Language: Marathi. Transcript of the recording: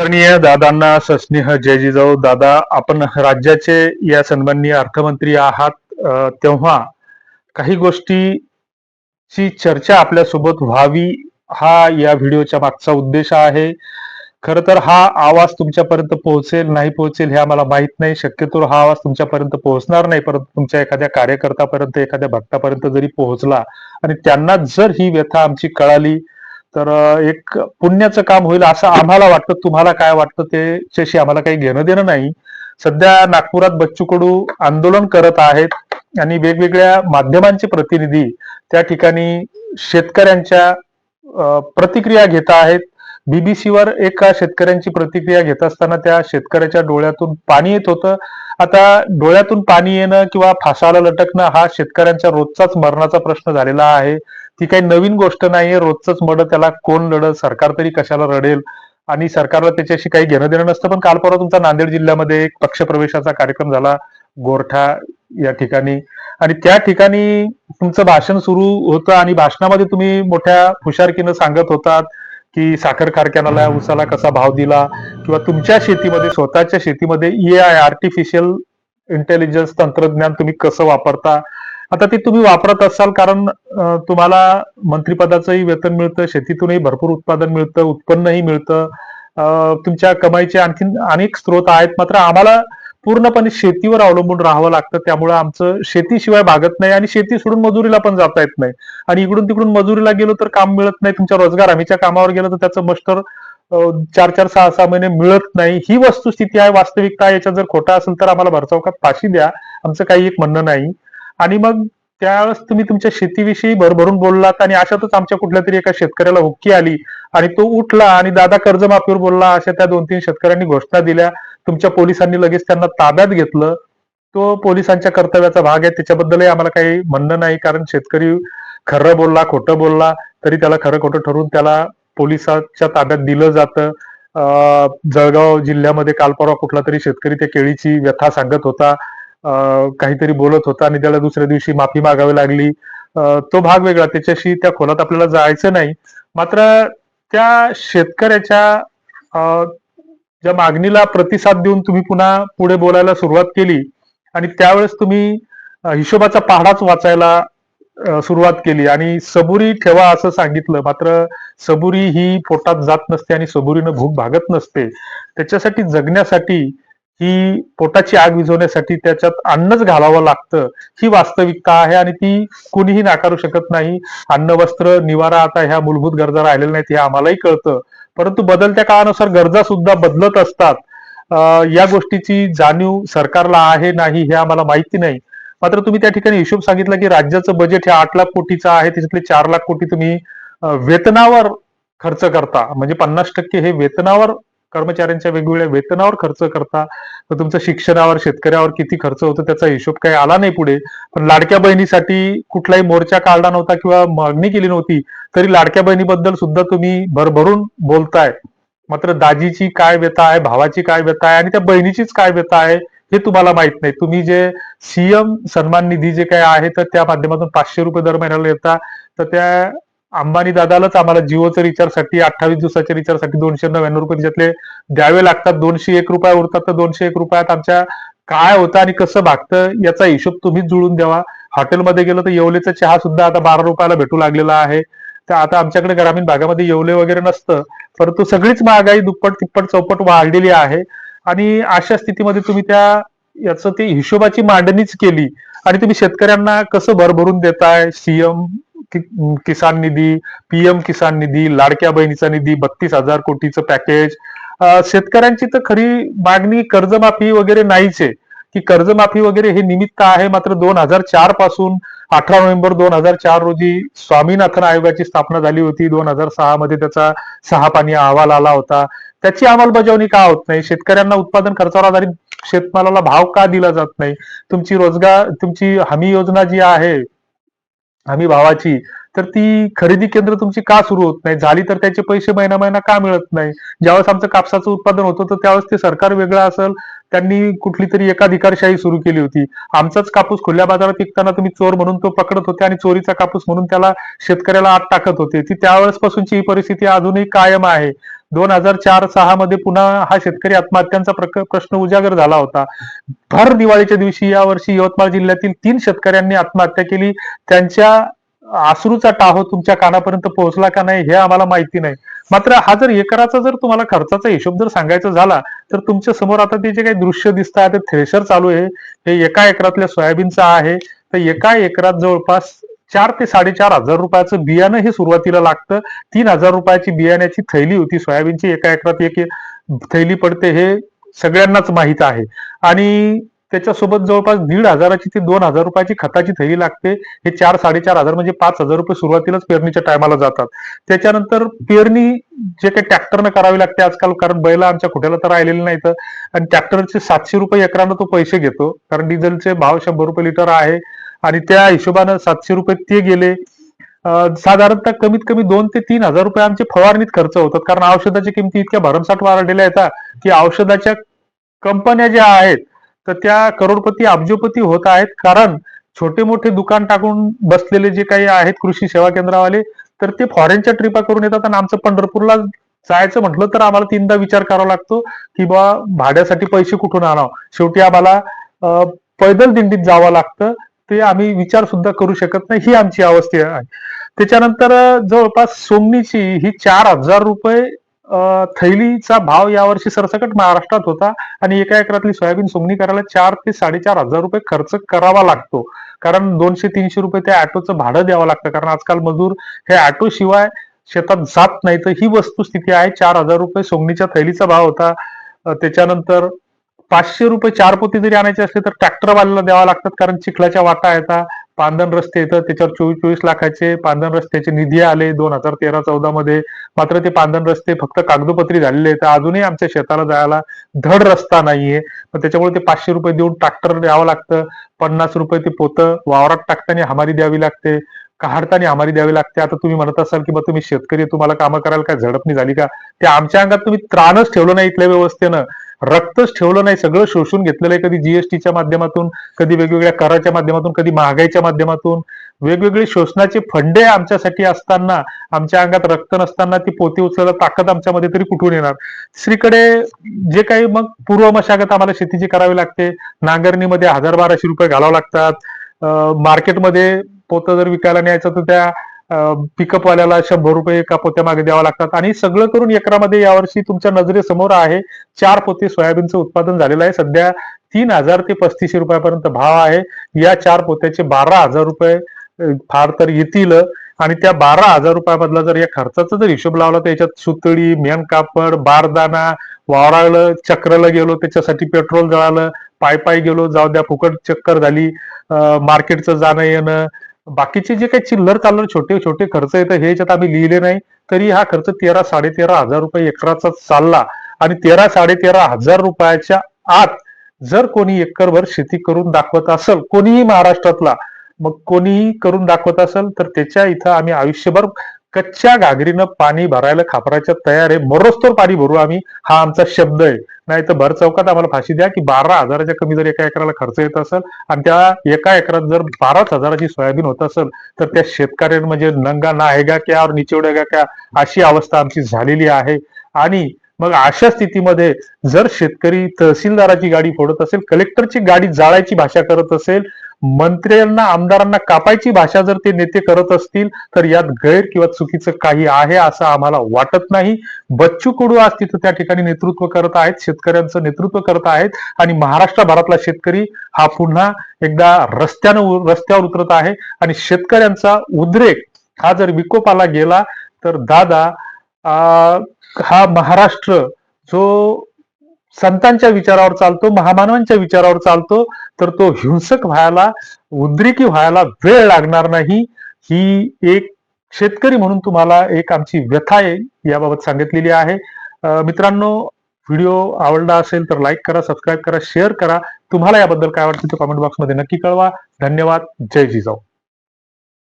आदरणीय दादांना सस्नेह जय जिजाऊ. दादा आपण राज्याचे या सन्माननीय अर्थमंत्री आहात. तेव्हा काही गोष्टीची चर्चा आपल्यासोबत व्हावी हा या व्हिडिओच्या मागचा उद्देश आहे. खर तर हा आवाज तुमच्यापर्यंत पोहोचेल नाही पोहोचेल हे आम्हाला माहीत नाही. शक्यतो हा आवाज तुमच्यापर्यंत पोहोचणार नाही. परंतु तुमच्या एखाद्या कार्यकर्त्यापर्यंत एखाद्या भक्तापर्यंत जरी पोहोचला आणि त्यांना जर ही व्यथा आमची कळाली तर एक पुण्याचं काम होईल असं आम्हाला वाटतं. तुम्हाला काय वाटतं त्याच्याशी आम्हाला काही घेणं देणं नाही. सध्या नागपुरात बच्चू कडू आंदोलन करत आहेत आणि वेगवेगळ्या माध्यमांचे प्रतिनिधी त्या ठिकाणी शेतकऱ्यांच्या प्रतिक्रिया घेत आहेत. बीबीसीवर एका शेतकऱ्यांची प्रतिक्रिया घेत असताना त्या शेतकऱ्याच्या डोळ्यातून पाणी येत होतं. आता डोळ्यातून पाणी येणं किंवा फासाला लटकणं हा शेतकऱ्यांच्या रोजचाच मरणाचा प्रश्न झालेला आहे. ती काही नवीन गोष्ट नाहीये. रोजच मड त्याला कोण लढत सरकार तरी कशाला रडेल? आणि सरकारला त्याच्याशी काही घेणं देणं नसतं. पण काल परवा तुमचा नांदेड जिल्ह्यामध्ये एक पक्षप्रवेशाचा कार्यक्रम झाला गोरठा या ठिकाणी. आणि त्या ठिकाणी तुमचं भाषण सुरू होतं आणि भाषणामध्ये तुम्ही मोठ्या हुशारकीनं सांगत होतात. की साखर कारखान्याला उसाला कसा भाव दिला? किंवा तुमच्या शेतीमध्ये स्वतःच्या शेतीमध्ये ए आय आर्टिफिशियल इंटेलिजन्स तंत्रज्ञान तुम्ही कसं वापरता? आता ते तुम्ही वापरत असाल कारण तुम्हाला मंत्रिपदाचंही वेतन मिळतं शेतीतूनही भरपूर उत्पादन मिळतं उत्पन्नही मिळतं. तुमच्या कमाईचे आणखीन अनेक स्रोत आहेत. मात्र आम्हाला पूर्णपणे शेतीवर अवलंबून राहावं लागतं. त्यामुळे आमचं शेतीशिवाय भागत नाही आणि शेती सोडून मजुरीला पण जाता येत नाही. आणि इकडून तिकडून मजुरीला गेलो तर काम मिळत नाही. तुमच्या रोजगार हमीच्या कामावर गेलं तर त्याचं मस्टर चार चार सहा सहा महिने मिळत नाही. ही वस्तुस्थिती आहे वास्तविकता याच्यात जर खोटा असेल तर आम्हाला भरचौकात फाशी द्या. आमचं काही एक म्हणणं नाही. आणि मग त्यावेळेस तुम्ही तुमच्या शेतीविषयी भरभरून बोललात आणि अशातच आमच्या कुठल्या तरी एका शेतकऱ्याला हुक्की आली आणि तो उठला आणि दादा कर्जमाफीवर बोलला अशा त्या दोन तीन शेतकऱ्यांनी घोषणा दिल्या. तुमच्या पोलिसांनी लगेच त्यांना ताब्यात घेतलं. तो पोलिसांच्या कर्तव्याचा भाग आहे. त्याच्याबद्दलही आम्हाला काही म्हणणं नाही कारण शेतकरी खरं बोलला खोटं बोलला तरी त्याला खरं खोटं ठरवून त्याला पोलिसांच्या ताब्यात दिलं जातं. जळगाव जिल्ह्यामध्ये काल परवा कुठला तरी शेतकरी त्या केळीची व्यथा सांगत होता. काहीतरी बोलत होता आणि त्याला दुसऱ्या दिवशी माफी मागावी लागली. तो भाग वेगळा. त्याच्याशी त्या खोलात आपल्याला जायचं नाही. मात्र त्या शेतकऱ्याच्या ज्या मागणीला प्रतिसाद देऊन तुम्ही पुन्हा पुढे बोलायला सुरुवात केली आणि त्यावेळेस तुम्ही हिशोबाचा पहाडाच वाचायला सुरुवात केली. आणि सबुरी ठेवा असं सांगितलं. मात्र सबुरी ही पोटात जात नसते आणि सबुरीनं भूक भागत नसते. त्याच्यासाठी जगण्यासाठी ही पोटाची आग विझवण्यासाठी त्याच्यात अन्नच घालावं लागतं. ही वास्तविकता आहे आणि ती कुणीही नाकारू शकत नाही. अन्न वस्त्र निवारा आता ह्या मूलभूत गरजा राहिलेल्या नाहीत हे आम्हालाही कळतं. परंतु बदलत्या काळानुसार गरजा सुद्धा बदलत असतात. या गोष्टीची जाणीव सरकारला आहे नाही हे आम्हाला माहिती नाही. मात्र तुम्ही त्या ठिकाणी हिशोब सांगितला की राज्याचं बजेट हे आठ लाख कोटीचं आहे त्याच्यातले चार लाख कोटी तुम्ही वेतनावर खर्च करता. म्हणजे पन्नास टक्के हे वेतनावर कर्मचाऱ्यांच्या वेगवेगळ्या वेतनावर खर्च करता तर तुमचं शिक्षणावर शेतकऱ्यावर किती खर्च होतो त्याचा हिशोब काही आला नाही पुढे. पण लाडक्या बहिणीसाठी कुठलाही मोर्चा काढला नव्हता किंवा मागणी केली नव्हती तरी लाडक्या बहिणीबद्दल सुद्धा तुम्ही भरभरून बोलताय. मात्र दाजीची काय व्यथा आहे भावाची काय व्यथा आहे आणि त्या बहिणीचीच काय व्यथा आहे हे तुम्हाला माहीत नाही. तुम्ही जे सीएम सन्मान निधी जे काय आहे तर त्या माध्यमातून पाचशे रुपये दर महिन्याला येता तर त्या अंबानी दादालाच आम्हाला जिओच्या रिचार्जसाठी अठ्ठावीस दिवसाच्या रिचार्जसाठी दोनशे नव्याण्णव रुपये त्याच्यातले द्यावे लागतात दोनशे एक रुपये उरतात तर दोनशे एक रुपयात आमच्या काय होतं आणि कसं भागतं याचा हिशोब तुम्हीच जुळून द्यावा. हॉटेलमध्ये गेलं तर येवलेचा चहा सुद्धा आता बारा रुपयाला भेटू लागलेला आहे. तर आता आमच्याकडे ग्रामीण भागामध्ये येवले वगैरे नसतं परंतु सगळीच महागाई दुप्पट तिप्पट चौपट वाढलेली आहे. आणि अशा स्थितीमध्ये तुम्ही त्या याचं ते हिशोबाची मांडणीच केली. आणि तुम्ही शेतकऱ्यांना कसं भरभरून देताय? सीएम किसान निधी पीएम किसान निधी लाडक्या बहिणीचा निधी बत्तीस हजार कोटीचं पॅकेज. शेतकऱ्यांची तर खरी मागणी कर्जमाफी वगैरे नाहीच. आहे की कर्जमाफी वगैरे हे निमित्त आहे मात्र दोन हजार चारपासून अठरा नोव्हेंबर दोन हजार चार रोजी स्वामीनाथन आयोगाची स्थापना झाली होती. दोन हजार सहा मध्ये त्याचा सहा पाणी अहवाल आला होता. त्याची अंमलबजावणी का होत नाही? शेतकऱ्यांना उत्पादन खर्चावर आधारित शेतमालाला भाव का दिला जात नाही? तुमची रोजगार तुमची हमी योजना जी आहे हमी भावाची. तर ती खरेदी केंद्र तुमची का सुरू होत नाही? झाली तर त्याचे पैसे महिना महिना का मिळत नाही? ज्यावेळेस आमचं कापसाचं उत्पादन होतं तर त्यावेळेस ते सरकार वेगळं असेल त्यांनी कुठली तरी एकाधिकारशाही सुरू केली होती. आमचाच कापूस खुल्या बाजारात विकताना तुम्ही चोर म्हणून तो पकडत होते आणि चोरीचा कापूस म्हणून त्याला शेतकऱ्याला आत टाकत होते. ती त्यावेळेस पासूनची ही परिस्थिती अजूनही कायम आहे. दोन हजार चार सहा मध्ये पुन्हा हा शेतकरी आत्महत्यांचा प्रश्न उजागर झाला होता. भर दिवाळीच्या दिवशी या वर्षी यवतमाळ जिल्ह्यातील तीन शेतकऱ्यांनी आत्महत्या केली. त्यांच्या आसरूचा टाहो तुमच्या कानापर्यंत पोहोचला का नाही हे आम्हाला माहिती नाही. मात्र हा जर एकराचा जर तुम्हाला खर्चाचा हिशोब जर सांगायचा झाला तर तुमच्यासमोर आता ते जे काही दृश्य दिसत आहे ते थ्रेशर चालू आहे. हे एका एकरातल्या सोयाबीनचं आहे. तर एका एकरात जवळपास चार ते साडेचार हजार रुपयाचं बियाणं हे सुरुवातीला लागतं. तीन हजार रुपयाची बियाण्याची थैली होती. सोयाबीनची एका एकरात एक थैली पडते हे सगळ्यांनाच माहीत आहे. आणि त्याच्यासोबत जवळपास दीड हजाराची ते दोन हजार रुपयाची खताची थैली लागते. हे चार साडेचार हजार म्हणजे पाच हजार रुपये सुरुवातीलाच पेरणीच्या टायमाला जातात. त्याच्यानंतर पेरणी जे काही ट्रॅक्टरनं करावी लागते आजकाल कारण बैला आमच्या कुठ्याला तर राहिलेले तर आणि ट्रॅक्टरचे सातशे रुपये एकरानं तो पैसे घेतो कारण डिझेलचे भाव शंभर रुपये लिटर आहे. आणि त्या हिशोबानं सातशे रुपये ते गेले. साधारणतः कमीत कमी दोन ते तीन हजार रुपये आमचे फवारणीत खर्च होतात. कारण औषधाच्या किमती इतक्या भरमसाठ वाढलेल्या येतात की औषधाच्या कंपन्या ज्या आहेत तर त्या करोडपती अब्जोपती होत आहेत. कारण छोटे मोठे दुकान टाकून बसलेले जे काही आहेत कृषी सेवा केंद्रावाले तर ते फॉरेनच्या ट्रिपा करून येतात आणि आमचं पंढरपूरला जायचं म्हटलं तर आम्हाला तीनदा विचार करावा लागतो की बा भाड्यासाठी पैसे कुठून आणावं? शेवटी आम्हाला पैदल दिंडीत जावं लागतं. ते आम्ही विचार सुद्धा करू शकत नाही. ही आमची अवस्था आहे. त्याच्यानंतर जवळपास सोमनीची ही चार हजार रुपये थैलीचा भाव यावर्षी सरसकट महाराष्ट्रात होता आणि एका एकरातली सोयाबीन सोंगणी करायला चार ते साडेचार हजार रुपये खर्च करावा लागतो. कारण दोनशे तीनशे रुपये त्या ऑटोचं भाडं द्यावं लागतं. कारण आजकाल मजूर हे ऑटो शिवाय शेतात जात नाही तर ही वस्तुस्थिती आहे. चार हजार रुपये सोंगणीच्या थैलीचा भाव होता. त्याच्यानंतर पाचशे रुपये चार पोती जरी आणायचे असले तर ट्रॅक्टरवाल्याला द्यावा लागतात. कारण चिखलाच्या वाटा येतात पांदन रस्ते येतात त्याच्यावर चोवीस चोवीस लाखाचे पांदन रस्त्याचे निधी आले. दोन हजार तेरा चौदा मध्ये मात्र ते पांदन रस्ते फक्त कागदोपत्री झालेले आहेत. अजूनही आमच्या शेताला जायला धड रस्ता नाहीये. मग त्याच्यामुळे ते पाचशे रुपये देऊन ट्रॅक्टर द्यावं लागतं. पन्नास रुपये ते पोतं वावरात टाकताना हमारी द्यावी लागते. काढताना हमारी द्यावी लागते. आता तुम्ही म्हणत असाल की बा तुम्ही शेतकरी तुम्हाला कामं करायला काय झडपणी झाली का? ते आमच्या अंगात तुम्ही त्राणच ठेवलं नाही इथल्या व्यवस्थेनं. रक्तच ठेवलं नाही सगळं शोषून घेतलेलं आहे कधी जीएसटीच्या माध्यमातून कधी वेगवेगळ्या कराच्या माध्यमातून कधी महागाईच्या माध्यमातून. वेगवेगळे शोषणाचे फंडे आमच्यासाठी असताना आमच्या अंगात रक्त नसताना ती पोती उचलायला ताकद आमच्यामध्ये तरी कुठून येणार? दुसरीकडे जे काही मग पूर्व मशागत आम्हाला शेतीची करावी लागते. नांगरणीमध्ये हजार बाराशे रुपये घालावे लागतात. मार्केटमध्ये पोतं जर विकायला न्यायचं तर त्या पिकअपवाल्याला शंभर रुपये एका पोत्या मागे द्यावं लागतात. आणि सगळं करून एकरामध्ये यावर्षी तुमच्या नजरेसमोर आहे चार पोते सोयाबीनचं उत्पादन झालेलं आहे. सध्या तीन हजार ते पस्तीसशे रुपयापर्यंत भाव आहे. या चार पोत्याचे बारा हजार रुपये फार तर येतील. आणि त्या बारा हजार रुपयामधला जर या खर्चाचा जर हिशोब लावला तर याच्यात सुतळी मेन कापड बारदाना वावराळलं चक्रला गेलो त्याच्यासाठी पेट्रोल जळालं पाय पाय गेलो जाऊ द्या फुकट चक्कर झाली मार्केटचं जाणं येणं बाकीचे जे काही चिल्लर चाललर छोटे छोटे खर्च येतं हे याच्यात आम्ही लिहिले नाही. तरी हा खर्च तेरा साडेतेरा हजार रुपये एकराचा चालला. आणि तेरा साडेतेरा हजार रुपयाच्या आत जर कोणी एकरभर शेती करून दाखवत असेल कोणीही महाराष्ट्रातला मग कोणीही करून दाखवत असेल तर त्याच्या इथं आम्ही आयुष्यभर कच्च्या घागरीनं पाणी भरायला खापराच्या तयार आहे मरोस्तोर पाणी भरू आम्ही हा आमचा शब्द आहे. नाही तर भर चौकात आम्हाला फाशी द्या की बारा हजाराच्या कमी जर एका एकराला खर्च येत असेल आणि त्या एका एकरात जर बाराच हजाराची सोयाबीन होत असेल तर त्या शेतकऱ्यांना म्हणजे नंगा ना आहे का क्या और निचोडेगा क्या अशी अवस्था आमची झालेली आहे. आणि मग अशा स्थितीमध्ये जर शेतकरी तहसीलदाराची गाडी फोडत असेल कलेक्टरची गाडी जाळायची भाषा करत असेल मंत्र्यांना आमदारांना कापायची भाषा जर ते नेते करत असतील तर यात गैर किंवा चुकीचं काही आहे असं आम्हाला वाटत नाही. बच्चू कडू आज तिथं त्या ठिकाणी नेतृत्व करत आहेत शेतकऱ्यांचं नेतृत्व करत आहेत आणि महाराष्ट्रभरातला शेतकरी हा पुन्हा एकदा रस्त्यानं रस्त्यावर उतरत आहे आणि शेतकऱ्यांचा उद्रेक हा जर विकोपाला गेला तर दादा हा महाराष्ट्र जो संतांच्या विचारावर चालतो महामानवांच्या विचारावर चालतो तर तो हिंसक व्हायला उद्रेकी व्हायला वेळ लागणार नाही. ही एक शेतकरी म्हणून तुम्हाला एक आमची व्यथा आहे याबाबत सांगितलेली आहे. मित्रांनो व्हिडिओ आवडला असेल तर लाईक करा सबस्क्राईब करा शेअर करा. तुम्हाला याबद्दल काय वाटतं ते कमेंट बॉक्समध्ये नक्की कळवा. धन्यवाद. जय जिजाऊ.